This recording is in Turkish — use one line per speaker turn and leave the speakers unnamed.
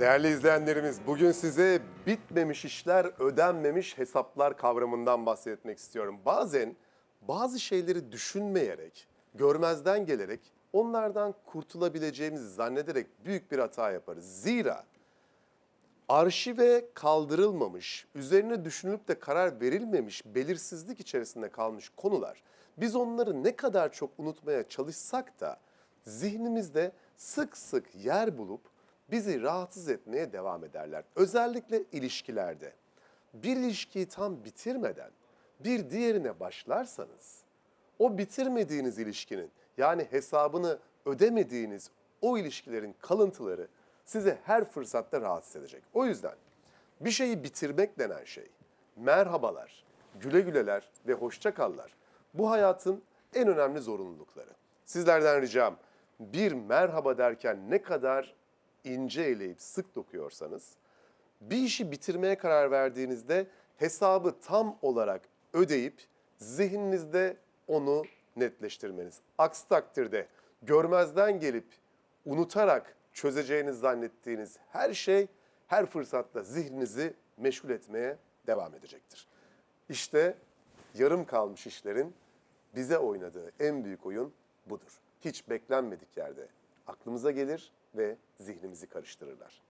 Değerli izleyenlerimiz, bugün size bitmemiş işler, ödenmemiş hesaplar kavramından bahsetmek istiyorum. Bazen bazı şeyleri düşünmeyerek, görmezden gelerek, onlardan kurtulabileceğimizi zannederek büyük bir hata yaparız. Zira arşive kaldırılmamış, üzerine düşünülüp de karar verilmemiş, belirsizlik içerisinde kalmış konular, biz onları ne kadar çok unutmaya çalışsak da zihnimizde sık sık yer bulup bizi rahatsız etmeye devam ederler. Özellikle ilişkilerde. Bir ilişkiyi tam bitirmeden bir diğerine başlarsanız, o bitirmediğiniz ilişkinin yani hesabını ödemediğiniz o ilişkilerin kalıntıları size her fırsatta rahatsız edecek. O yüzden bir şeyi bitirmek denen şey, merhabalar, güle güleler ve hoşça kallar bu hayatın en önemli zorunlulukları. Sizlerden ricam bir merhaba derken ne kadar ince eleyip sık dokuyorsanız bir işi bitirmeye karar verdiğinizde hesabı tam olarak ödeyip zihninizde onu netleştirmeniz. Aksi takdirde görmezden gelip unutarak çözeceğiniz zannettiğiniz her şey her fırsatta zihninizi meşgul etmeye devam edecektir. İşte yarım kalmış işlerin bize oynadığı en büyük oyun budur. Hiç beklenmedik yerde aklımıza gelir ve zihnimizi karıştırırlar.